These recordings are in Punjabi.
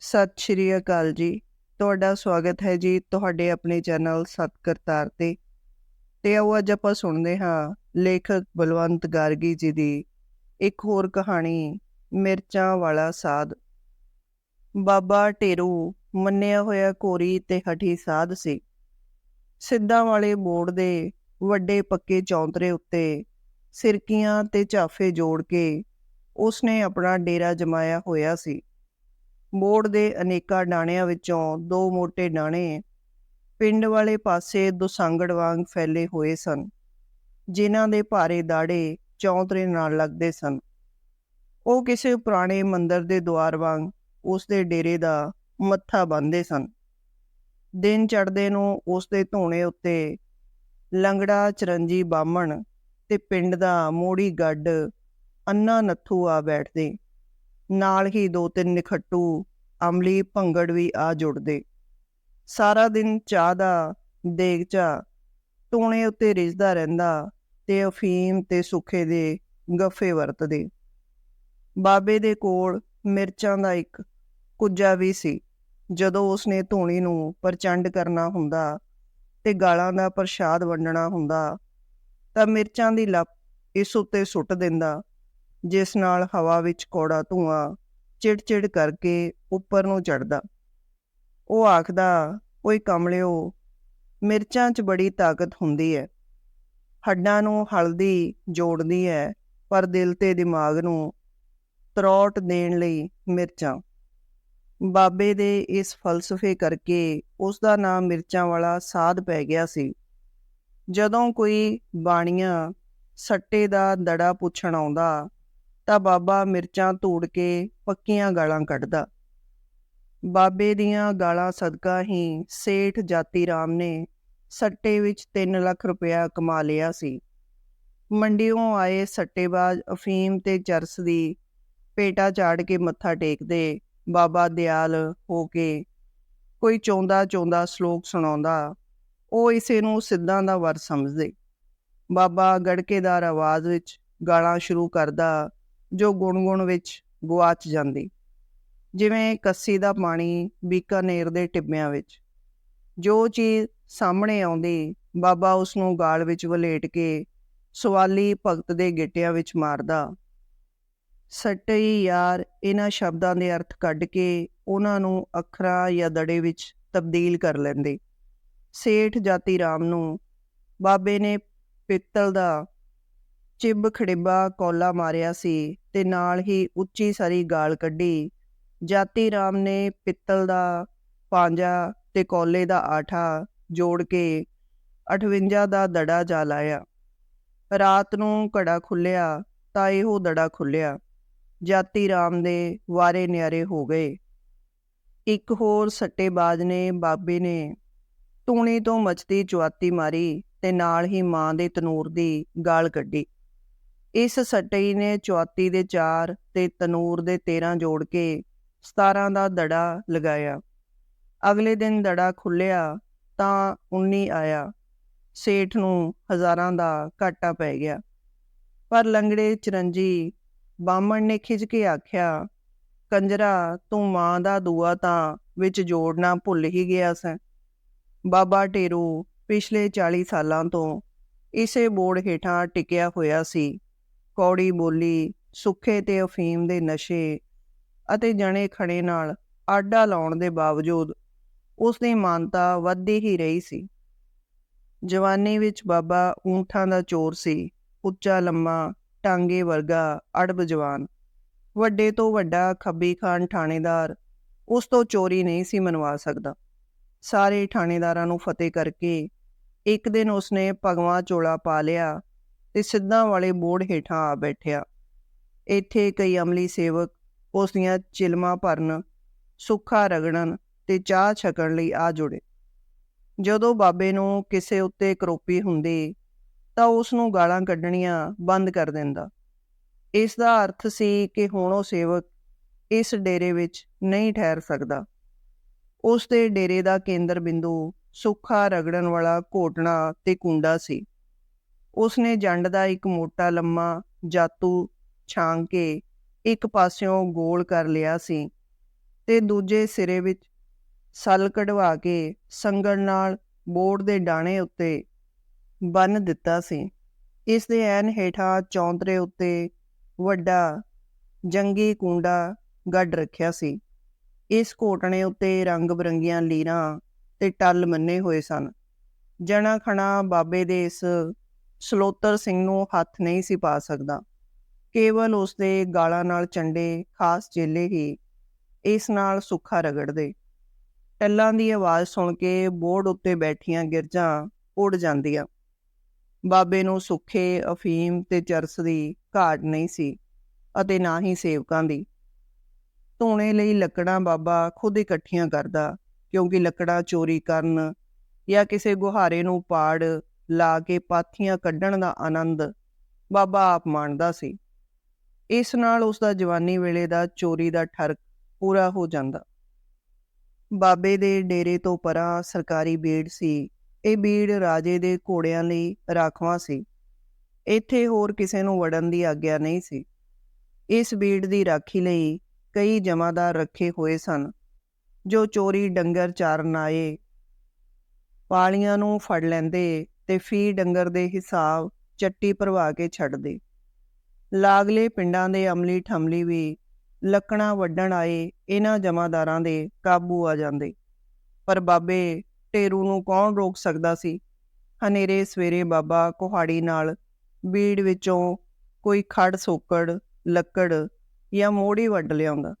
ਸਤਿ ਸ਼੍ਰੀ ਅਕਾਲ ਜੀ। ਤੁਹਾਡਾ ਸਵਾਗਤ ਹੈ ਜੀ ਤੁਹਾਡੇ ਆਪਣੇ ਚੈਨਲ ਸਤਕਰਤਾਰ ਤੇ। ਤੇ ਆਓ ਅੱਜ ਆਪਾਂ ਸੁਣਦੇ ਹਾਂ ਲੇਖਕ ਬਲਵੰਤ ਗਾਰਗੀ ਜੀ ਦੀ ਇੱਕ ਹੋਰ ਕਹਾਣੀ, ਮਿਰਚਾਂ ਵਾਲਾ ਸਾਧ। ਬਾਬਾ ਢੇਰੂ ਮੰਨਿਆ ਹੋਇਆ ਕੋਰੀ ਤੇ ਹਠੀ ਸਾਧ ਸੀ। ਸਿੱਧਾਂ ਵਾਲੇ ਬੋਰਡ ਦੇ ਵੱਡੇ ਪੱਕੇ ਚੌਂਤਰੇ ਉੱਤੇ ਸਿਰਕੀਆਂ ਤੇ ਝਾਫੇ ਜੋੜ ਕੇ ਉਸਨੇ ਆਪਣਾ ਡੇਰਾ ਜਮਾਇਆ ਹੋਇਆ ਸੀ। ਬੋਰਡ ਦੇ ਅਨੇਕਾਂ ਡਾਣਿਆਂ ਵਿੱਚੋਂ ਦੋ ਮੋٹے ਡਾਣੇ ਪਿੰਡ ਵਾਲੇ ਪਾਸੇ ਦੁਸਾਂਗੜ ਵਾਂਗ ਫੈਲੇ ਹੋਏ ਸਨ, ਜਿਨ੍ਹਾਂ ਦੇ ਭਾਰੇ ਦਾੜੇ ਚੌਂਤਰੇ ਨਾਲ ਲੱਗਦੇ ਸਨ। ਉਹ ਕਿਸੇ ਪੁਰਾਣੇ ਮੰਦਰ ਦੇ ਦੁਆਰ ਵਾਂਗ ਉਸ ਦੇ ਡੇਰੇ ਦਾ ਮੱਥਾ ਬੰਨ੍ਹਦੇ ਸਨ। ਦਿਨ ਚੜ੍ਹਦੇ ਨੂੰ ਉਸ ਦੇ ਧੂਣੇ ਉੱਤੇ ਲੰਗੜਾ, ਚਰੰਜੀ ਬਾਮਣ ਤੇ ਪਿੰਡ ਦਾ ਮੋੜੀ ਗੱਡ ਅੰਨਾ ਨੱਥੂ ਆ ਬੈਠਦੇ। ਨਾਲ ਹੀ ਦੋ ਤਿੰਨ ਨਿਖੱਟੂ, ਅਮਲੀ ਭੰਗੜ ਵੀ ਆ ਜੁੜਦੇ। ਸਾਰਾ ਦਿਨ ਚਾਹ ਦਾ ਦੇਗਚਾ ਟੂਣੇ ਉੱਤੇ ਰਿਝਦਾ ਰਹਿੰਦਾ ਤੇ ਅਫੀਮ ਤੇ ਸੁੱਖੇ ਦੇ ਗੱਫੇ ਵਰਤਦੇ। ਬਾਬੇ ਦੇ ਕੋਲ ਮਿਰਚਾਂ ਦਾ ਇੱਕ ਕੁੱਜਾ ਵੀ ਸੀ। ਜਦੋਂ ਉਸਨੇ ਧੂਣੀ ਨੂੰ ਪ੍ਰਚੰਡ ਕਰਨਾ ਹੁੰਦਾ ਤੇ ਗਾਲਾਂ ਦਾ ਪ੍ਰਸ਼ਾਦ ਵੰਡਣਾ ਹੁੰਦਾ, ਤਾਂ ਮਿਰਚਾਂ ਦੀ ਲੱਪ ਇਸ ਉੱਤੇ ਸੁੱਟ ਦਿੰਦਾ। ਜਿਸ ਨਾਲ ਹਵਾ ਵਿੱਚ ਕੌੜਾ ਧੂਆਂ ਚਿੜ-ਚਿੜ ਕਰਕੇ ਉੱਪਰ ਨੂੰ ਚੜਦਾ ਉਹ ਆਖਦਾ, ਓਏ ਕਮਲਿਓ, ਮਿਰਚਾਂ 'ਚ ਬੜੀ ਤਾਕਤ ਹੁੰਦੀ ਹੈ ਹੱਡਾਂ ਨੂੰ ਹਲਦੀ ਜੋੜਦੀ ਹੈ ਪਰ ਦਿਲ ਤੇ ਦਿਮਾਗ ਨੂੰ ਤਰੋਟ ਦੇਣ ਲਈ ਮਿਰਚਾਂ। ਬਾਬੇ ਦੇ ਇਸ ਫਲਸਫੇ ਕਰਕੇ ਉਸ ਦਾ ਨਾਮ ਮਿਰਚਾਂ ਵਾਲਾ ਸਾਧ ਪੈ ਗਿਆ ਸੀ। ਜਦੋਂ ਕੋਈ ਬਾਣੀਆਂ ਸੱਟੇ ਦਾ ਦੜਾ ਪੁੱਛਣ ਆਉਂਦਾ ਤਾਂ ਬਾਬਾ ਮਿਰਚਾਂ ਧੂੜ ਕੇ ਪੱਕੀਆਂ ਗਾਲਾਂ ਕੱਢਦਾ। ਬਾਬੇ ਦੀਆਂ ਗਾਲਾਂ ਸਦਕਾ ਹੀ ਸੇਠ ਜਾਤੀ ਰਾਮ ਨੇ ਸੱਟੇ ਵਿੱਚ 3 ਲੱਖ ਰੁਪਇਆ ਕਮਾ ਲਿਆ ਸੀ। ਮੰਡੀੋਂ ਆਏ ਸੱਟੇਬਾਜ਼ ਅਫੀਮ ਤੇ ਚਰਸ ਦੀ ਪੇਟਾ ਝਾੜ ਕੇ ਮੱਥਾ ਟੇਕਦੇ ਬਾਬਾ ਦਿਆਲ ਹੋ ਕੇ ਕੋਈ ਚੌਂਦਾ ਚੌਂਦਾ ਸ਼ਲੋਕ ਸੁਣਾਉਂਦਾ, ਉਹ ਇਸੇ ਨੂੰ ਸਿੱਧਾਂ ਦਾ ਵਰ ਸਮਝਦੇ। ਬਾਬਾ ਗੜਕੇਦਾਰ ਆਵਾਜ਼ ਵਿੱਚ ਗਾਲਾਂ ਸ਼ੁਰੂ ਕਰਦਾ ਜੋ ਗੁਣ-ਗੁਣ ਵਿੱਚ ਗੁਆਚ ਜਾਂਦੀ। ਜਿਵੇਂ ਕੱਸੀ ਦਾ ਪਾਣੀ ਬੀਕਾਨੇਰ ਦੇ ਟਿੱਬਿਆਂ ਵਿੱਚ। ਜੋ ਚੀਜ਼ ਸਾਹਮਣੇ ਆਉਂਦੀ, ਬਾਬਾ ਉਸ ਨੂੰ ਗਾਲ ਵਿੱਚ ਵਲੇਟ ਕੇ ਸਵਾਲੀ ਭਗਤ ਦੇ ਗਿੱਟਿਆਂ ਵਿੱਚ ਮਾਰਦਾ। ਸੱਟਈ ਯਾਰ ਇਹਨਾਂ ਸ਼ਬਦਾਂ ਦੇ ਅਰਥ ਕੱਢ ਕੇ ਉਹਨਾਂ ਨੂੰ ਅੱਖਰਾਂ ਜਾਂ ਦੜੇ ਵਿੱਚ ਤਬਦੀਲ ਕਰ ਲੈਂਦੇ। ਸੇਠ ਜਾਤੀ ਰਾਮ ਨੂੰ ਬਾਬੇ ਨੇ ਪਿੱਤਲ ਦਾ ਚਿੱਬ ਖੜਿਬਾ ਕੋਲਾ ਮਾਰਿਆ ਸੀ ਤੇ ਨਾਲ ਹੀ ਉੱਚੀ ਸਾਰੀ ਗਾਲ ਕੱਢੀ। ਜਾਤੀ ਰਾਮ ਨੇ ਪਿੱਤਲ ਦਾ ਪਾਂਜਾ ਤੇ ਕੋਲੇ ਦਾ ਆਠਾ ਜੋੜ ਕੇ 58 ਦਾ ਦੜਾ ਜਾ ਲਾਇਆ। ਰਾਤ ਨੂੰ ਘੜਾ ਖੁੱਲਿਆ ਤਾਂ ਇਹੋ ਦੜਾ ਖੁੱਲਿਆ ਜਾਤੀ ਰਾਮ ਦੇ ਵਾਰੇ ਨਿਆਰੇ ਹੋ ਗਏ। ਇੱਕ ਹੋਰ ਸੱਟੇਬਾਜ਼ ਨੇ ਬਾਬੇ ਨੇ ਤੂਣੀ ਤੋਂ ਮਚਦੀ ਚੁਆਤੀ ਮਾਰੀ ਤੇ ਨਾਲ ਹੀ ਮਾਂ ਦੇ ਤਨੂਰ ਦੀ ਗਾਲ ਕੱਢੀ। ਇਸ ਸਟਈ ਨੇ ਚੌਤੀ ਦੇ 4 ਤੇ ਤਨੂਰ ਦੇ 13 ਜੋੜ ਕੇ 17 ਦਾ ਦੜਾ ਲਗਾਇਆ। ਅਗਲੇ ਦਿਨ ਦੜਾ ਖੁੱਲਿਆ ਤਾਂ 19 ਆਇਆ। ਸੇਠ ਨੂੰ ਹਜ਼ਾਰਾਂ ਦਾ ਘਾਟਾ ਪੈ ਗਿਆ। ਪਰ ਲੰਗੜੇ ਚਰੰਜੀ ਬਾਮਣ ਨੇ ਖਿੱਚ ਕੇ ਆਖਿਆ, ਕੰਜਰਾ, ਤੂੰ ਮਾਂ ਦਾ ਦੂਆ ਤਾਂ ਵਿੱਚ ਜੋੜਨਾ ਭੁੱਲ ਹੀ ਗਿਆ ਸੈਂ। ਬਾਬਾ ਟੇਰੂ ਪਿਛਲੇ 40 ਸਾਲਾਂ ਤੋਂ ਇਸੇ ਬੋਰਡ ਹੇਠਾਂ ਟਿਕਿਆ ਹੋਇਆ ਸੀ। ਕੌੜੀ ਬੋਲੀ, ਸੁੱਖੇ ਤੇ ਅਫੀਮ ਦੇ ਨਸ਼ੇ ਅਤੇ ਜਣੇ ਖੜੇ ਨਾਲ ਆਡਾ ਲਾਉਣ ਦੇ ਬਾਵਜੂਦ ਉਸ ਦੀ ਮਾਨਤਾ ਵੱਧਦੀ ਹੀ ਰਹੀ ਸੀ। ਜਵਾਨੀ ਵਿੱਚ ਬਾਬਾ ਊਂਠਾਂ ਦਾ ਚੋਰ ਸੀ, ਉੱਚਾ, ਲੰਮਾ, ਟਾਂਗੇ ਵਰਗਾ, ਅੜਬ ਜਵਾਨ। ਵੱਡੇ ਤੋਂ ਵੱਡਾ ਖੱਬੀ ਖਾਨ ਥਾਣੇਦਾਰ ਉਸ ਤੋਂ ਚੋਰੀ ਨਹੀਂ ਸੀ ਮਨਵਾ ਸਕਦਾ। ਸਾਰੇ ਥਾਣੇਦਾਰਾਂ ਨੂੰ ਫਤਿਹ ਕਰਕੇ ਇੱਕ ਦਿਨ ਉਸਨੇ ਭਗਵਾ ਚੋਲਾ ਪਾ ਲਿਆ ਤੇ ਸਿੱਧਾਂ ਵਾਲੇ ਬੋਰਡ ਹੇਠਾਂ ਆ ਬੈਠਿਆ। ਇੱਥੇ ਕਈ ਅਮਲੀ ਸੇਵਕ, ਉਸ ਦੀਆਂ ਚਿਲਮਾਂ ਭਰਨ, ਸੁੱਖਾ ਰਗੜਨ ਤੇ ਚਾਹ ਛਕਣ ਲਈ ਆ ਜੁੜੇ। ਜਦੋਂ ਬਾਬੇ ਨੂੰ ਕਿਸੇ ਉੱਤੇ ਕਰੋਪੀ ਹੁੰਦੀ, ਤਾਂ ਉਸ ਨੂੰ ਗਾਲਾਂ ਕੱਢਣੀਆਂ ਬੰਦ ਕਰ ਦਿੰਦਾ। ਇਸ ਦਾ ਅਰਥ ਸੀ ਕਿ ਹੁਣ ਉਹ ਸੇਵਕ ਇਸ ਡੇਰੇ ਵਿੱਚ ਨਹੀਂ ਠਹਿਰ ਸਕਦਾ। ਉਸ ਦੇ ਡੇਰੇ ਦਾ ਕੇਂਦਰ ਬਿੰਦੂ ਸੁੱਖਾ ਰਗੜਨ ਵਾਲਾ ਘੋਟਣਾ ਤੇ ਕੁੰਡਾ ਸੀ। ਉਸਨੇ ਜੰਡ ਦਾ ਇੱਕ ਮੋਟਾ ਲੰਮਾ ਜਾਤੂ ਛਾਂਗ ਕੇ ਇੱਕ ਪਾਸਿਓਂ ਗੋਲ ਕਰ ਲਿਆ ਸੀ ਤੇ ਦੂਜੇ ਸਿਰੇ ਵਿੱਚ ਸਲ ਕਢਵਾ ਕੇ ਸੰਗਣ ਨਾਲ ਬੋਰਡ ਦੇ ਡਾਣੇ ਉੱਤੇ ਬੰਨ ਦਿੱਤਾ ਸੀ। ਇਸ ਦੇ ਐਨ ਹੇਠਾਂ ਚੌਂਤਰੇ ਉੱਤੇ ਵੱਡਾ ਜੰਗੀ ਕੁੰਡਾ ਗੱਡ ਰੱਖਿਆ ਸੀ। ਇਸ ਘੋਟਣੇ ਉੱਤੇ ਰੰਗ ਬਰੰਗੀਆਂ ਲੀਰਾਂ ਤੇ ਟੱਲ ਮੰਨੇ ਹੋਏ ਸਨ। ਜਣਾ ਖਣਾ ਬਾਬੇ ਦੇ ਇਸ ਸਲੋਤਰ ਸਿੰਘ ਨੂੰ ਹੱਥ ਨਹੀਂ ਸੀ ਪਾ ਸਕਦਾ। ਕੇਵਲ ਉਸ ਦੇ ਗਾਲਾਂ ਨਾਲ ਚੰਡੇ ਖਾਸ ਚੇਲੇ ਹੀ ਇਸ ਨਾਲ ਸੁੱਖਾ ਰਗੜਦੇ। ਟੱਲਾਂ ਦੀ ਆਵਾਜ਼ ਸੁਣ ਕੇ ਬੋਰਡ ਉੱਤੇ ਬੈਠੀਆਂ ਗਿਰਜਾਂ ਉੱਡ ਜਾਂਦੀਆਂ। ਬਾਬੇ ਨੂੰ ਸੁੱਖੇ, ਅਫੀਮ ਤੇ ਚਰਸ ਦੀ ਘਾਟ ਨਹੀਂ ਸੀ ਅਤੇ ਨਾ ਹੀ ਸੇਵਕਾਂ ਦੀ। ਧੂਣੇ ਲਈ ਲੱਕੜਾਂ ਬਾਬਾ ਖੁਦ ਇਕੱਠੀਆਂ ਕਰਦਾ ਕਿਉਂਕਿ ਲੱਕੜਾਂ ਚੋਰੀ ਕਰਨ ਜਾਂ ਕਿਸੇ ਗੁਹਾਰੇ ਨੂੰ ਪਾੜ ਲਾ ਕੇ ਪਾਥੀਆਂ ਕੱਢਣ ਦਾ ਆਨੰਦ ਬਾਬਾ ਆਪ ਮਾਣਦਾ ਸੀ। ਇਸ ਨਾਲ ਉਸ ਦਾ ਜਵਾਨੀ ਵੇਲੇ ਦਾ ਚੋਰੀ ਦਾ ਠਰਕ ਪੂਰਾ ਹੋ ਜਾਂਦਾ। ਬਾਬੇ ਦੇ ਡੇਰੇ ਤੋਂ ਪਰਾਂ ਸਰਕਾਰੀ ਬੀੜ ਸੀ। ਇਹ ਬੀੜ ਰਾਜੇ ਦੇ ਘੋੜਿਆਂ ਲਈ ਰਾਖਵਾਂ ਸੀ। ਇੱਥੇ ਹੋਰ ਕਿਸੇ ਨੂੰ ਵੜਨ ਦੀ ਆਗਿਆ ਨਹੀਂ ਸੀ। ਇਸ ਬੀੜ ਦੀ ਰਾਖੀ ਲਈ ਕਈ ਜਮਾਦਾਰ ਰੱਖੇ ਹੋਏ ਸਨ, ਜੋ ਚੋਰੀ ਡੰਗਰ ਚਾਰਨ ਆਏ, ਪਾਲੀਆਂ ਨੂੰ ਫੜ ਲੈਂਦੇ ਤੇ ਫੀ ਡੰਗਰ ਦੇ ਹਿਸਾਬ ਚੱਟੀ ਭਰਵਾ ਕੇ ਛੱਡਦੇ ਲਾਗਲੇ ਪਿੰਡਾਂ ਦੇ ਅਮਲੀ ਠਮਲੀ ਵੀ ਲੱਕਣਾ ਵੱਢਣ ਆਏ ਇਹਨਾਂ ਜਮਾਦਾਰਾਂ ਦੇ ਕਾਬੂ ਆ ਜਾਂਦੇ। ਪਰ ਬਾਬੇ ਟੇਰੂ ਨੂੰ ਕੌਣ ਰੋਕ ਸਕਦਾ ਸੀ? ਹਨੇਰੇ ਸਵੇਰੇ ਬਾਬਾ ਕੁਹਾੜੀ ਨਾਲ ਬੀੜ ਵਿੱਚੋਂ ਕੋਈ ਖੜ, ਸੋਕੜ, ਲੱਕੜ ਜਾਂ ਮੋੜੀ ਵੱਢ ਲਿਆਉਂਦਾ।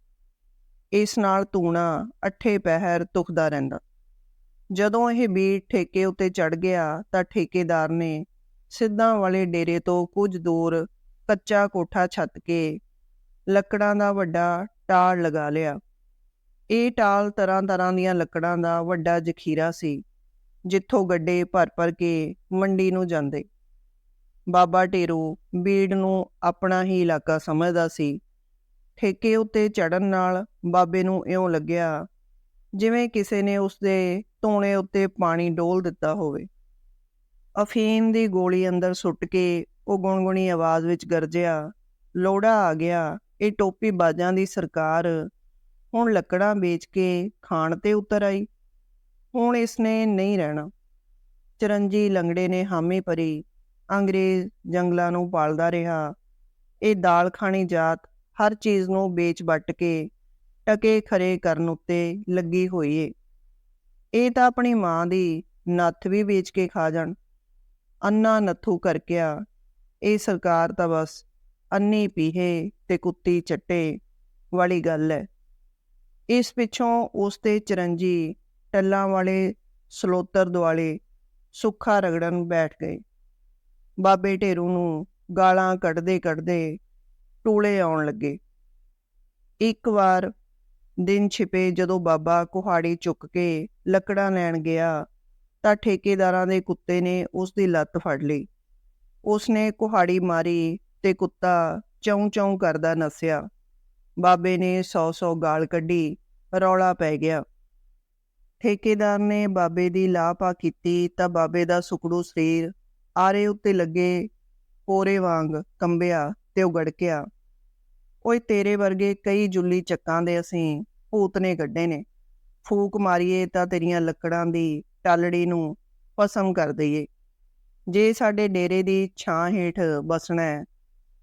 ਇਸ ਨਾਲ ਤੂਣਾ ਅੱਠੇ ਪਹਿਰ ਤੁਖਦਾ ਰਹਿੰਦਾ। ਜਦੋਂ ਇਹ ਬੀੜ ਠੇਕੇ ਉੱਤੇ ਚੜ ਗਿਆ ਤਾਂ ਠੇਕੇਦਾਰ ਨੇ ਸਿੱਧਾਂ ਵਾਲੇ ਡੇਰੇ ਤੋਂ ਕੁਝ ਦੂਰ ਕੱਚਾ ਕੋਠਾ ਛੱਤ ਕੇ ਲੱਕੜਾਂ ਦਾ ਵੱਡਾ ਟਾਲ ਲਗਾ ਲਿਆ। ਇਹ ਟਾਲ ਤਰ੍ਹਾਂ ਤਰ੍ਹਾਂ ਦੀਆਂ ਲੱਕੜਾਂ ਦਾ ਵੱਡਾ ਜ਼ਖੀਰਾ ਸੀ, ਜਿੱਥੋਂ ਗੱਡੇ ਭਰ ਭਰ ਕੇ ਮੰਡੀ ਨੂੰ ਜਾਂਦੇ। ਬਾਬਾ ਢੇਰੂ ਬੀੜ ਨੂੰ ਆਪਣਾ ਹੀ ਇਲਾਕਾ ਸਮਝਦਾ ਸੀ। ਠੇਕੇ ਉੱਤੇ ਚੜਨ ਨਾਲ ਬਾਬੇ ਨੂੰ ਇਉਂ ਲੱਗਿਆ ਜਿਵੇਂ ਕਿਸੇ ਨੇ ਉਸ ਦੇ ਧੋਣੇ ਉੱਤੇ ਪਾਣੀ ਡੋਲ ਦਿੱਤਾ ਹੋਵੇ। ਅਫੀਮ ਦੀ ਗੋਲੀ ਅੰਦਰ ਸੁੱਟ ਕੇ ਉਹ ਗੁਣਗੁਣੀ ਆਵਾਜ਼ ਵਿੱਚ ਗਰਜਿਆ, ਲੋੜਾ ਆ ਗਿਆ, ਇਹ ਟੋਪੀ ਬਾਜਾਂ ਦੀ ਸਰਕਾਰ। ਹੁਣ ਲੱਕੜਾਂ ਵੇਚ ਕੇ ਖਾਣ ਤੇ ਉਤਰ ਆਈ। ਹੁਣ ਇਸਨੇ ਨਹੀਂ ਰਹਿਣਾ। ਚਰੰਜੀ ਲੰਗੜੇ ਨੇ ਹਾਮੀ ਭਰੀ, ਅੰਗਰੇਜ਼ ਜੰਗਲਾਂ ਨੂੰ ਪਾਲਦਾ ਰਿਹਾ। ਇਹ ਦਾਲ ਖਾਣੀ ਜਾਤ ਹਰ ਚੀਜ਼ ਨੂੰ ਵੇਚ ਵੱਟ ਕੇ, ਟਕੇ ਖਰੇ ਕਰਨ ਉੱਤੇ ਲੱਗੀ ਹੋਈ ਏ। ਇਹ ਤਾਂ ਆਪਣੀ ਮਾਂ ਦੀ ਨੱਥ ਵੀ ਵੇਚ ਕੇ ਖਾ ਜਾਣ। ਅੰਨਾ ਨੱਥੂ ਕਰਕਿਆ ਇਹ ਸਰਕਾਰ ਤਾਂ ਬਸ ਅੰਨੀ ਪੀਹੇ ਤੇ ਕੁੱਤੀ ਚੱਟੇ ਵਾਲੀ ਗੱਲ ਹੈ ਇਸ ਪਿੱਛੋਂ ਉਸ ਤੇ ਚਰੰਜੀ ਟੱਲਾਂ ਵਾਲੇ ਸਲੋਤਰ ਦੁਆਲੇ ਸੁੱਖਾ ਰਗੜਨ ਬੈਠ ਗਏ। ਬਾਬੇ ਢੇਰੂ ਨੂੰ ਗਾਲਾਂ ਕੱਢਦੇ ਕੱਢਦੇ ਟੂਲੇ ਆਉਣ ਲੱਗੇ। ਇੱਕ ਵਾਰ ਦਿਨ ਛਿਪੇ ਜਦੋਂ ਬਾਬਾ ਕੁਹਾੜੀ ਚੁੱਕ ਕੇ ਲੱਕੜਾਂ ਲੈਣ ਗਿਆ ਤਾਂ ਠੇਕੇਦਾਰਾਂ ਦੇ ਕੁੱਤੇ ਨੇ ਉਸ ਦੀ ਲੱਤ ਫੜ ਲਈ। ਉਸ ਨੇ ਕੁਹਾੜੀ ਮਾਰੀ ਤੇ ਕੁੱਤਾ ਚੌਂ ਚੌਂ ਕਰਦਾ ਨਸਿਆ। ਬਾਬੇ ਨੇ ਸੌ ਸੌ ਗਾਲ ਕੱਢੀ, ਰੌਲਾ ਪੈ ਗਿਆ। ਠੇਕੇਦਾਰ ਨੇ ਬਾਬੇ ਦੀ ਲਾਪਾ ਕੀਤੀ ਤਾਂ ਬਾਬੇ ਦਾ ਸੁਕੜੂ ਸਰੀਰ ਆਰੇ ਉੱਤੇ ਲੱਗੇ ਪੋਰੇ ਵਾਂਗ ਕੰਬਿਆ ਤੇ ਉਗੜਕਿਆ ਓਏ ਤੇਰੇ ਵਰਗੇ ਕਈ ਜੁੱਲੀ ਚੱਕਾਂ ਦੇ ਅਸੀਂ ਭੂਤ ਨੇ ਗੱਡੇ ਨੇ। ਫੂਕ ਮਾਰੀਏ ਤਾਂ ਤੇਰੀਆਂ ਲੱਕੜਾਂ ਦੀ ਟਾਲੜੀ ਨੂੰ ਪਸਮ ਕਰ ਦਈਏ। ਜੇ ਸਾਡੇ ਡੇਰੇ ਦੀ ਛਾਂ ਹੇਠ ਬਸਣਾ ਹੈ,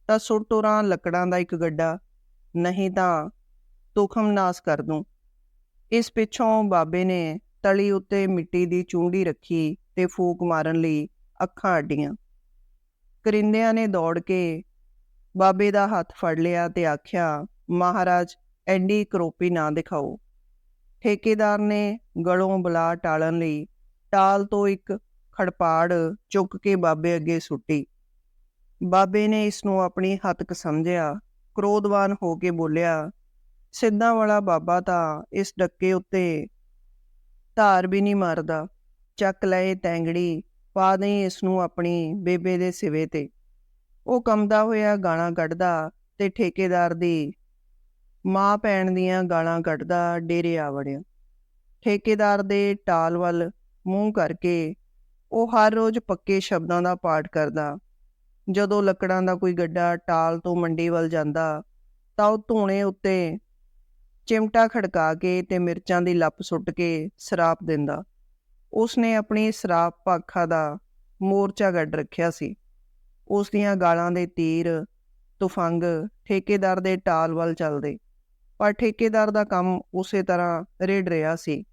ਤਾਂ ਸੁੱਟੋਰਾਂ ਲੱਕੜਾਂ ਦਾ ਇੱਕ ਗੱਡਾ, ਨਹੀਂ ਤਾਂ ਤੁਖਮ ਨਾਸ ਕਰ ਦੂੰ। ਇਸ ਪਿੱਛੋਂ ਬਾਬੇ ਨੇ ਤਲੀ ਉੱਤੇ ਮਿੱਟੀ ਦੀ ਚੂੰਡੀ ਰੱਖੀ ਤੇ ਫੂਕ ਮਾਰਨ ਲਈ ਅੱਖਾਂ ਅੱਡੀਆਂ। ਕਰਿੰਦਿਆਂ ਨੇ ਦੌੜ ਕੇ ਬਾਬੇ ਦਾ ਹੱਥ ਫੜ ਲਿਆ ਤੇ ਆਖਿਆ, ਮਹਾਰਾਜ ਐਂਡੀ ਕਰੋਪੀ ਨਾ ਦਿਖਾਓ। ਠੇਕੇਦਾਰ ਨੇ ਗਲੋਂ ਬਲਾ ਟਾਲਣ ਲਈ ਟਾਲ ਤੋਂ ਇੱਕ ਖੜਪਾੜ ਚੁੱਕ ਕੇ ਬਾਬੇ ਅੱਗੇ ਸੁੱਟੀ। ਬਾਬੇ ਨੇ ਇਸ ਨੂੰ ਆਪਣੀ ਹੱਤਕ ਸਮਝਿਆ, ਕ੍ਰੋਧਵਾਨ ਹੋ ਕੇ ਬੋਲਿਆ, ਸਿੱਧਾਂ ਵਾਲਾ ਬਾਬਾ ਤਾਂ ਇਸ ਡੱਕੇ ਉੱਤੇ ਧਾਰ ਵੀ ਨਹੀਂ ਮਾਰਦਾ। ਚੱਕ ਲਏ ਤੈਂਗੜੀ, ਪਾ ਦੇ ਇਸ ਨੂੰ ਆਪਣੀ ਬੇਬੇ ਦੇ ਸਿਵੇ ਤੇ। ਉਹ ਕੰਮਦਾ ਹੋਇਆ ਗਾਣਾ ਕੱਢਦਾ ਤੇ ਠੇਕੇਦਾਰ ਦੀ ਮਾਂ ਭੈਣ ਦੀਆਂ ਗਾਲਾਂ ਕੱਢਦਾ ਡੇਰੇ ਆ ਵੜਿਆ। ਠੇਕੇਦਾਰ ਦੇ ਟਾਲ ਵੱਲ ਮੂੰਹ ਕਰਕੇ ਉਹ ਹਰ ਰੋਜ਼ ਪੱਕੇ ਸ਼ਬਦਾਂ ਦਾ ਪਾਠ ਕਰਦਾ। ਜਦੋਂ ਲੱਕੜਾਂ ਦਾ ਕੋਈ ਗੱਡਾ ਟਾਲ ਤੋਂ ਮੰਡੀ ਵੱਲ ਜਾਂਦਾ, ਤਾਂ ਉਹ ਧੂਣੇ ਉੱਤੇ ਚਿਮਟਾ ਖੜਕਾ ਕੇ ਤੇ ਮਿਰਚਾਂ ਦੀ ਲੱਪ ਸੁੱਟ ਕੇ ਸਰਾਪ ਦਿੰਦਾ। ਉਸਨੇ ਆਪਣੀ ਸਰਾਪ ਪਾਖਾ ਦਾ ਮੋਰਚਾ ਗੱਡ ਰੱਖਿਆ ਸੀ। ਉਸ ਦੀਆਂ ਗਾਲਾਂ ਦੇ ਤੀਰ, ਤੁਫੰਗ ਠੇਕੇਦਾਰ ਦੇ ਟਾਲ ਵੱਲ ਚੱਲਦੇ। ਪਰ ਠੇਕੇਦਾਰ ਦਾ ਕੰਮ ਉਸੇ ਤਰ੍ਹਾਂ ਰੇੜ ਰਿਹਾ ਸੀ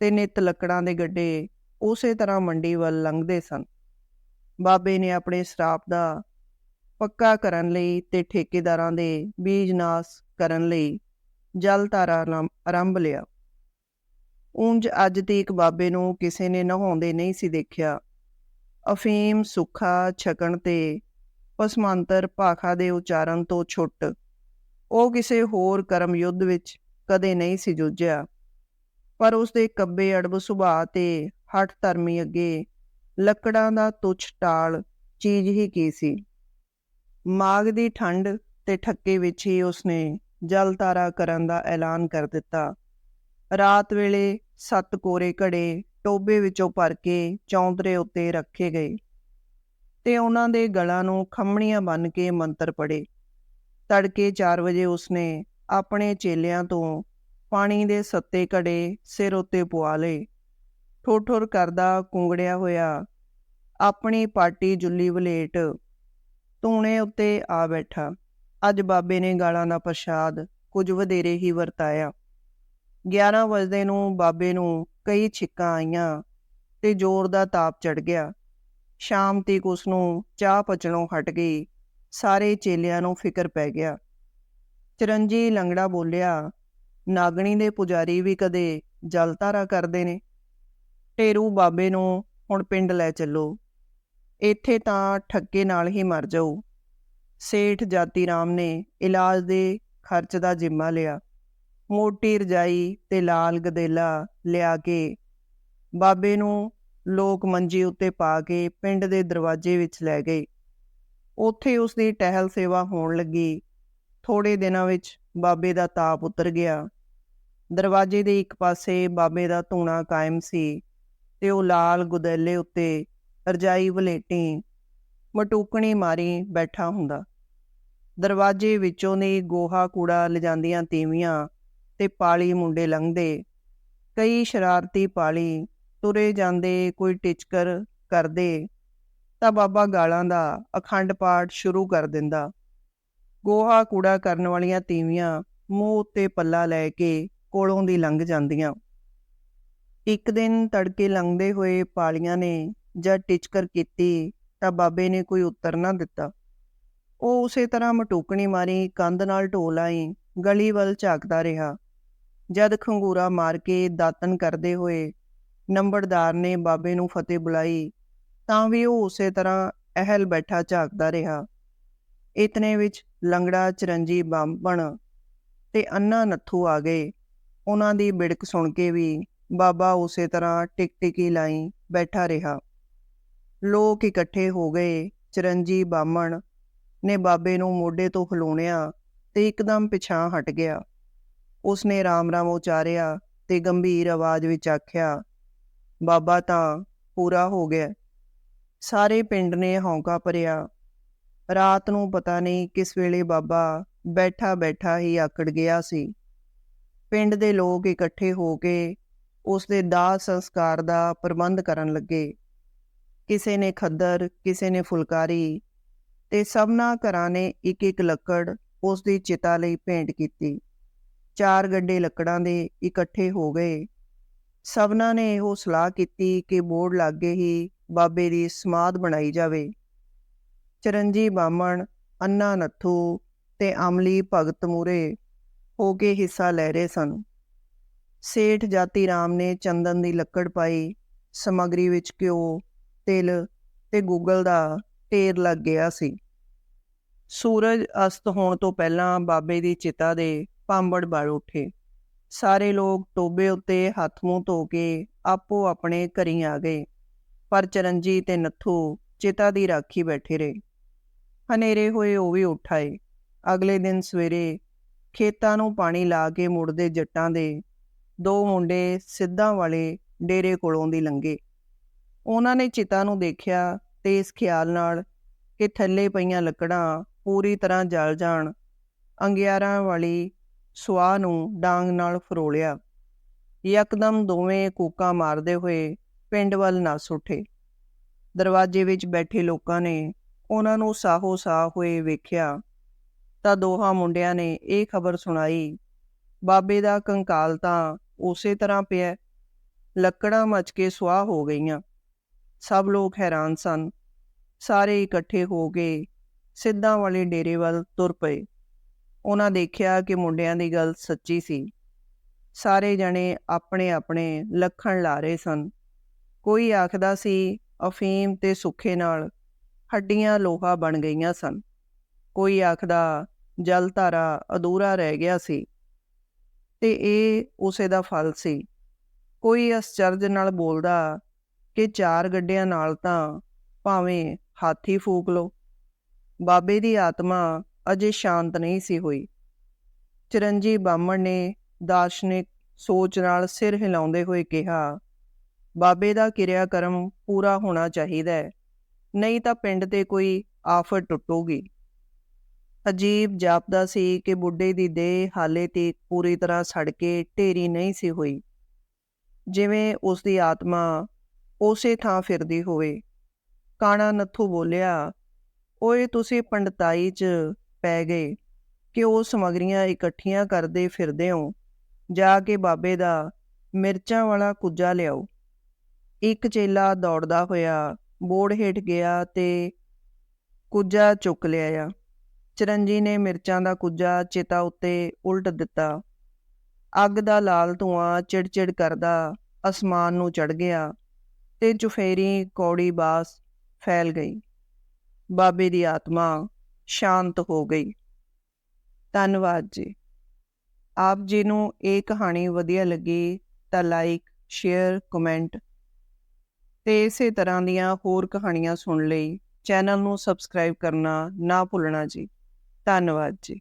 ਤੇ ਨਿਤ ਲੱਕੜਾਂ ਦੇ ਗੱਡੇ ਉਸੇ ਤਰ੍ਹਾਂ ਮੰਡੀ ਵੱਲ ਲੰਘਦੇ ਸਨ। ਬਾਬੇ ਨੇ ਆਪਣੇ ਸਰਾਪ ਦਾ ਪੱਕਾ ਕਰਨ ਲਈ ਤੇ ਠੇਕੇਦਾਰਾਂ ਦੇ ਬੀਜ ਨਾਸ ਕਰਨ ਲਈ ਜਲ ਧਾਰਾ ਆਰੰਭ ਲਿਆ। ਉਂਝ ਅੱਜ ਤੀਕ ਬਾਬੇ ਨੂੰ ਕਿਸੇ ਨੇ ਨਹਾਉਂਦੇ ਨਹੀਂ ਸੀ ਦੇਖਿਆ। ਅਫੀਮ, ਸੁੱਖਾ, ਛਕਣ ਤੇ ਪਸਮੰਤਰ ਭਾਖਾ ਦੇ ਉਚਾਰਨ ਤੋਂ ਛੁੱਟ ਉਹ ਕਿਸੇ ਹੋਰ ਕਰਮ ਯੁੱਧ ਵਿੱਚ ਕਦੇ ਨਹੀਂ ਸੀ ਜੂਝਿਆ। ਪਰ ਉਸ ਦੇ ਕੱਬੇ ਅੜਬ ਸੁਭਾਅ ਤੇ ਹੱਠ ਧਰਮੀ ਅੱਗੇ ਲੱਕੜਾਂ ਦਾ ਤੁੱਛ ਟਾਲ ਚੀਜ਼ ਹੀ ਕੀ ਸੀ? ਮਾਗ ਦੀ ਠੰਡ ਤੇ ਠੱਕੇ ਵਿੱਚ ਹੀ ਉਸਨੇ ਜਲ ਤਾਰਾ ਕਰਨ ਦਾ ਐਲਾਨ ਕਰ ਦਿੱਤਾ। ਰਾਤ ਵੇਲੇ ਸੱਤ ਕੋਰੇ ਘੜੇ ਟੋਬੇ ਵਿੱਚੋਂ ਭਰ ਕੇ ਚੌਂਦਰੇ ਉੱਤੇ ਰੱਖੇ ਗਏ ਤੇ ਉਹਨਾਂ ਦੇ ਗਲਾਂ ਨੂੰ ਖੰਮਣੀਆਂ ਬੰਨ ਕੇ ਮੰਤਰ ਪੜੇ ਤੜਕੇ 4 ਵਜੇ ਉਸਨੇ ਆਪਣੇ ਚੇਲਿਆਂ ਤੋਂ ਪਾਣੀ ਦੇ ਸੱਤੇ ਘੜੇ ਸਿਰ ਉੱਤੇ ਪਵਾ ਲਏ। ਠੋਠਰ ਕਰਦਾ ਕੁੰਗੜਿਆ ਹੋਇਆ, ਆਪਣੀ ਪਾਟੀ ਜੁੱਲੀ ਵਲੇਟ ਤੂਣੇ ਉੱਤੇ ਆ ਬੈਠਾ। ਅੱਜ ਬਾਬੇ ਨੇ ਗਾਲਾਂ ਦਾ ਪ੍ਰਸ਼ਾਦ ਕੁਝ ਵਧੇਰੇ ਹੀ ਵਰਤਾਇਆ। 11 ਵਜੇ ਨੂੰ ਬਾਬੇ ਨੂੰ ਕਈ ਛਿੱਕਾਂ ਆਈਆਂ ਤੇ ਜ਼ੋਰ ਦਾ ਤਾਪ ਚੜ ਗਿਆ। ਸ਼ਾਮ ਤੀਕ ਉਸ ਨੂੰ ਚਾਹ ਪਚਣੋਂ ਹਟ ਗਈ। ਸਾਰੇ ਚੇਲਿਆਂ ਨੂੰ ਫਿਕਰ ਪੈ ਗਿਆ। ਚਰੰਜੀ ਲੰਗੜਾ ਬੋਲਿਆ, ਨਾਗਣੀ ਦੇ ਪੁਜਾਰੀ ਵੀ ਕਦੇ ਜਲ ਧਾਰਾ ਕਰਦੇ ਨੇ। ਟੇਰੂ ਬਾਬੇ ਨੂੰ ਹੁਣ ਪਿੰਡ ਲੈ ਚੱਲੋ। ਇੱਥੇ ਤਾਂ ਠੱਗੇ ਨਾਲ ਹੀ ਮਰ ਜਾਊ ਸੇਠ ਜਾਤੀ ਰਾਮ ਨੇ ਇਲਾਜ ਦੇ ਖਰਚ ਦਾ ਜ਼ਿੰਮਾ ਲਿਆ। ਮੋਟੀ ਰਜਾਈ ਤੇ ਲਾਲ ਗਦੇਲਾ ਲਿਆ ਕੇ ਬਾਬੇ ਨੂੰ ਲੋਕ ਮੰਜੀ ਉੱਤੇ ਪਾ ਕੇ ਪਿੰਡ ਦੇ ਦਰਵਾਜ਼ੇ ਵਿੱਚ ਲੈ ਗਏ। ਉੱਥੇ ਉਸ ਦੀ ਟਹਿਲ ਸੇਵਾ ਹੋਣ ਲੱਗੀ। ਥੋੜੇ ਦਿਨਾਂ ਵਿੱਚ ਬਾਬੇ ਦਾ ਤਾਪ ਉਤਰ ਗਿਆ। ਦਰਵਾਜ਼ੇ ਦੇ ਇੱਕ ਪਾਸੇ ਬਾਬੇ ਦਾ ਧੂਣਾ ਕਾਇਮ ਸੀ ਤੇ ਉਹ ਲਾਲ ਗੁਦੈਲੇ ਉੱਤੇ ਰਜਾਈ ਵਲੇਟੀ ਮਟੂਕਣੀ ਮਾਰੀ ਬੈਠਾ ਹੁੰਦਾ। ਦਰਵਾਜ਼ੇ ਵਿੱਚੋਂ ਨੇ ਗੋਹਾ ਕੂੜਾ ਲਿਜਾਂਦੀਆਂ ਤੀਵੀਆਂ ਤੇ ਪਾਲੀ ਮੁੰਡੇ ਲੰਘਦੇ। ਕਈ ਸ਼ਰਾਰਤੀ ਪਾਲੀ ਤੁਰੇ ਜਾਂਦੇ, ਕੋਈ ਟਿਚਕਰ ਕਰਦੇ। ਤਾਂ ਬਾਬਾ ਗਾਲਾਂ ਦਾ ਅਖੰਡ ਪਾਠ ਸ਼ੁਰੂ ਕਰ ਦਿੰਦਾ। ਗੋਹਾ ਕੂੜਾ ਕਰਨ ਵਾਲੀਆਂ ਤੀਵੀਆਂ ਮੂੰਹ ਉੱਤੇ ਪੱਲਾ ਲੈ ਕੇ ਕੋਲੋਂ ਦੀ ਲੰਘ ਜਾਂਦੀਆਂ। ਇੱਕ ਦਿਨ ਤੜਕੇ ਲੰਘਦੇ ਹੋਏ ਪਾਲੀਆਂ ਨੇ ਜਦ ਟਿਚਕਰ ਕੀਤੀ ਤਾਂ ਬਾਬੇ ਨੇ ਕੋਈ ਉੱਤਰ ਨਾ ਦਿੱਤਾ। ਉਹ ਉਸੇ ਤਰ੍ਹਾਂ ਮਟੂਕਣੀ ਮਾਰੀ, ਕੰਧ ਨਾਲ ਢੋਲ ਆਈ, ਗਲੀ ਵੱਲ ਝਾਕਦਾ ਰਿਹਾ। ਜਦ ਖੰਗੂਰਾ ਮਾਰ ਕੇ ਦਾਤਨ ਕਰਦੇ ਹੋਏ ਨੰਬਰਦਾਰ ਨੇ ਬਾਬੇ ਨੂੰ ਫਤਿਹ ਬੁਲਾਈ ਤਾਂ ਵੀ ਉਹ ਉਸੇ ਤਰ੍ਹਾਂ ਅਹਲ ਬੈਠਾ ਝਾਕਦਾ ਰਿਹਾ। ਇਤਨੇ ਵਿੱਚ ਲੰਗੜਾ ਚਰੰਜੀ ਬੰਬਣ ਤੇ ਅੰਨਾ ਨੱਥੂ ਆ ਗਏ। ਉਹਨਾਂ ਦੀ ਬਿੜਕ ਸੁਣ ਕੇ ਵੀ ਬਾਬਾ ਉਸੇ ਤਰ੍ਹਾਂ ਟਿਕਟਿਕੀ ਲਾਈ ਬੈਠਾ ਰਿਹਾ। ਲੋਕ ਇਕੱਠੇ ਹੋ ਗਏ ਚਰੰਜੀ ਬਾਮਣ ਨੇ ਬਾਬੇ ਨੂੰ ਮੋਢੇ ਤੋਂ ਖਲੋਣਿਆ ਤੇ ਇੱਕਦਮ ਪਿਛਾਂ ਹਟ ਗਿਆ। ਉਸਨੇ ਰਾਮ ਰਾਮ ਉਚਾਰਿਆ ਤੇ ਗੰਭੀਰ ਆਵਾਜ਼ ਵਿੱਚ ਆਖਿਆ, ਬਾਬਾ ਤਾਂ ਪੂਰਾ ਹੋ ਗਿਆ। ਸਾਰੇ ਪਿੰਡ ਨੇ ਹੌਂਕਾ ਭਰਿਆ। ਰਾਤ ਨੂੰ ਪਤਾ ਨਹੀਂ ਕਿਸ ਵੇਲੇ ਬਾਬਾ ਬੈਠਾ ਬੈਠਾ ਹੀ ਆਕੜ ਗਿਆ ਸੀ। ਪਿੰਡ ਦੇ ਲੋਕ ਇਕੱਠੇ ਹੋ ਕੇ ਉਸ ਦੇ ਦਾਹ ਸੰਸਕਾਰ ਦਾ ਪ੍ਰਬੰਧ ਕਰਨ ਲੱਗੇ। ਕਿਸੇ ਨੇ ਖੱਦਰ, ਕਿਸੇ ਨੇ ਫੁਲਕਾਰੀ ਤੇ ਸਭਨਾ ਘਰਾਂ ਨੇ ਇੱਕ ਇੱਕ ਲੱਕੜ ਉਸ ਦੀ ਚਿਤਾ ਲਈ ਭੇਂਟ ਕੀਤੀ। ਚਾਰ ਗੱਡੇ ਲੱਕੜਾਂ ਦੇ ਇਕੱਠੇ ਹੋ ਗਏ। ਸਭਨਾ ਨੇ ਇਹੋ ਸਲਾਹ ਕੀਤੀ ਕਿ ਬੋਰਡ ਲਾਗੇ ਹੀ ਬਾਬੇ ਦੀ ਸਮਾਧ ਬਣਾਈ ਜਾਵੇ। ਚਰਨਜੀ ਬਾਮਣ ਅੰਨਾ ਨੱਥੂ ਤੇ ਅਮਲੀ ਭਗਤ ਮੂਰੇ ਹੋ ਕੇ ਹਿੱਸਾ ਲੈ ਰਹੇ ਸਨ। ਸੇਠ ਜਾਤੀ ਰਾਮ ਨੇ ਚੰਦਨ ਦੀ ਲੱਕੜ ਪਾਈ, ਸਮਗਰੀ ਵਿੱਚ ਘਿਓ, ਤਿਲ ਤੇ ਗੂਗਲ ਦਾ ਢੇਰ ਲੱਗ ਗਿਆ ਸੀ। ਸੂਰਜ ਅਸਤ ਹੋਣ ਤੋਂ ਪਹਿਲਾਂ ਬਾਬੇ ਦੀ ਚਿਤਾ ਦੇ ਪਾਂਬੜ ਬਲ ਉੱਠੇ। ਸਾਰੇ ਲੋਕ ਟੋਬੇ ਉੱਤੇ ਹੱਥ ਮੂੰਹ ਧੋ ਕੇ ਆਪੋ ਆਪਣੇ ਘਰੀ ਆ ਗਏ। ਪਰ ਚਰਨਜੀ ਤੇ ਨੱਥੂ ਚਿਤਾ ਦੀ ਰਾਖੀ ਬੈਠੇ ਰਹੇ। ਹਨੇਰੇ ਹੋਏ ਉਹ ਵੀ ਉਠਾਏ। ਅਗਲੇ ਦਿਨ ਸਵੇਰੇ ਖੇਤਾਂ ਨੂੰ ਪਾਣੀ ਲਾ ਕੇ ਮੁੜਦੇ ਜੱਟਾਂ ਦੇ ਦੋ ਮੁੰਡੇ ਸਿੱਧਾਂ ਵਾਲੇ ਡੇਰੇ ਕੋਲੋਂ ਦੀ ਲੰਗੇ ਉਹਨਾਂ ਨੇ ਚਿਤਾ ਨੂੰ ਦੇਖਿਆ ਤੇ ਇਸ ਖਿਆਲ ਨਾਲ ਕਿ ਥੱਲੇ ਪਈਆਂ ਲੱਕੜਾਂ ਪੂਰੀ ਤਰ੍ਹਾਂ ਜਲ ਜਾਣ, ਅੰਗਿਆਰਾਂ ਵਾਲੀ ਸਵਾਹ ਨੂੰ ਡਾਂਗ ਨਾਲ ਫਰੋਲਿਆ। ਯਕਦਮ ਦੋਵੇਂ ਕੂਕਾਂ ਮਾਰਦੇ ਹੋਏ ਪਿੰਡ ਵੱਲ ਨਾ ਉੱਠੇ ਦਰਵਾਜ਼ੇ ਵਿੱਚ ਬੈਠੇ ਲੋਕਾਂ ਨੇ ਉਹਨਾਂ ਨੂੰ ਸਾਹੋ ਸਾਹ ਹੋਏ ਵੇਖਿਆ ਤਾਂ ਦੋਹਾਂ ਮੁੰਡਿਆਂ ਨੇ ਇਹ ਖਬਰ ਸੁਣਾਈ, ਬਾਬੇ ਦਾ ਕੰਕਾਲ ਤਾਂ ਉਸੇ ਤਰ੍ਹਾਂ ਪਿਆ ਲੱਕੜਾਂ ਮਚ ਕੇ ਸੁਆਹ ਹੋ ਗਈਆਂ। ਸਭ ਲੋਕ ਹੈਰਾਨ ਸਨ। ਸਾਰੇ ਇਕੱਠੇ ਹੋ ਕੇ ਸਿੱਧਾਂ ਵਾਲੇ ਡੇਰੇ ਵੱਲ ਤੁਰ ਪਏ। ਉਹਨਾਂ ਦੇਖਿਆ ਕਿ ਮੁੰਡਿਆਂ ਦੀ ਗੱਲ ਸੱਚੀ ਸੀ। ਸਾਰੇ ਜਣੇ ਆਪਣੇ ਆਪਣੇ ਲੱਖਣ ਲਾ ਰਹੇ ਸਨ। ਕੋਈ ਆਖਦਾ ਸੀ, ਅਫੀਮ ਤੇ ਸੁੱਖੇ ਨਾਲ ਹੱਡੀਆਂ ਲੋਹਾ ਬਣ ਗਈਆਂ ਸਨ। ਕੋਈ ਆਖਦਾ, ਜਲ ਧਾਰਾ ਅਧੂਰਾ ਰਹਿ ਗਿਆ ਸੀ। ਤੇ ਇਹ ਉਸੇ ਦਾ ਫਲ ਸੀ। ਕੋਈ ਅਸਚਰਜ ਨਾਲ ਬੋਲਦਾ ਕਿ ਚਾਰ ਗੱਡਿਆਂ ਨਾਲ ਤਾਂ ਭਾਵੇਂ ਹਾਥੀ ਫੂਕ ਲੋ ਬਾਬੇ ਦੀ ਆਤਮਾ ਅਜੇ ਸ਼ਾਂਤ ਨਹੀਂ ਸੀ ਹੋਈ। ਚਰਨਜੀ ਬਾਮਣ ਨੇ ਦਾਰਸ਼ਨਿਕ ਸੋਚ ਨਾਲ ਸਿਰ ਹਿਲਾਉਂਦੇ ਹੋਏ ਕਿਹਾ ਬਾਬੇ ਦਾ ਕਿਰਿਆ ਕਰਮ ਪੂਰਾ ਹੋਣਾ ਚਾਹੀਦਾ ਹੈ। ਨਹੀਂ ਤਾਂ ਪਿੰਡ ਤੇ ਕੋਈ ਆਫਤ ਟੁੱਟੂਗੀ। ਅਜੀਬ ਜਾਪਦਾ ਸੀ ਕਿ ਬੁੱਢੇ ਦੀ ਦੇਹ ਹਾਲੇ ਤੇ ਪੂਰੀ ਤਰ੍ਹਾਂ ਸੜ ਕੇ ਢੇਰੀ ਨਹੀਂ ਸੀ ਹੋਈ। ਜਿਵੇਂ ਉਸ ਦੀ ਆਤਮਾ ਉਸੇ ਥਾਂ ਫਿਰਦੀ ਹੋਵੇ। ਕਾਣਾ ਨੱਥੂ ਬੋਲਿਆ, ਓਏ, ਤੁਸੀਂ ਪੰਡਤਾਈ 'ਚ ਪੈ ਗਏ ਕਿ ਉਹ ਸਮਗਰੀਆਂ ਇਕੱਠੀਆਂ ਕਰਦੇ ਫਿਰਦੇ ਹੋ। ਜਾ ਕੇ ਬਾਬੇ ਦਾ ਮਿਰਚਾਂ ਵਾਲਾ ਕੁੱਜਾ ਲਿਆਓ। ਇੱਕ ਚੇਲਾ ਦੌੜਦਾ ਹੋਇਆ ਬੋੜ ਹੇਠ ਗਿਆ ਤੇ ਕੁੱਜਾ ਚੁੱਕ ਲਿਆ ਚਰਨਜੀ ਨੇ ਮਿਰਚਾਂ ਦਾ ਕੁੱਜਾ ਚੇਤਾ ਉੱਤੇ ਉਲਟ ਦਿੱਤਾ। ਅੱਗ ਦਾ ਲਾਲ ਧੂਆਂ ਚਿੜਚਿੜ ਕਰਦਾ ਅਸਮਾਨ ਨੂੰ ਚੜ ਗਿਆ ਤੇ ਚੁਫੇਰੀ ਕੌੜੀ ਬਾਸ ਫੈਲ ਗਈ। ਬਾਬੇ ਦੀ ਆਤਮਾ ਸ਼ਾਂਤ ਹੋ ਗਈ। ਧੰਨਵਾਦ ਜੀ। ਆਪ ਜੀ ਨੂੰ ਇਹ ਕਹਾਣੀ ਵਧੀਆ ਲੱਗੀ ਤਾਂ ਲਾਈਕ ਸ਼ੇਅਰ ਕਮੈਂਟ ਤੇ ਇਸੇ ਤਰ੍ਹਾਂ ਦੀਆਂ ਹੋਰ ਕਹਾਣੀਆਂ ਸੁਣ ਲਈ। ਚੈਨਲ ਨੂੰ ਸਬਸਕ੍ਰਾਈਬ ਕਰਨਾ ਨਾ ਭੁੱਲਣਾ ਜੀ। ਧੰਨਵਾਦ ਜੀ।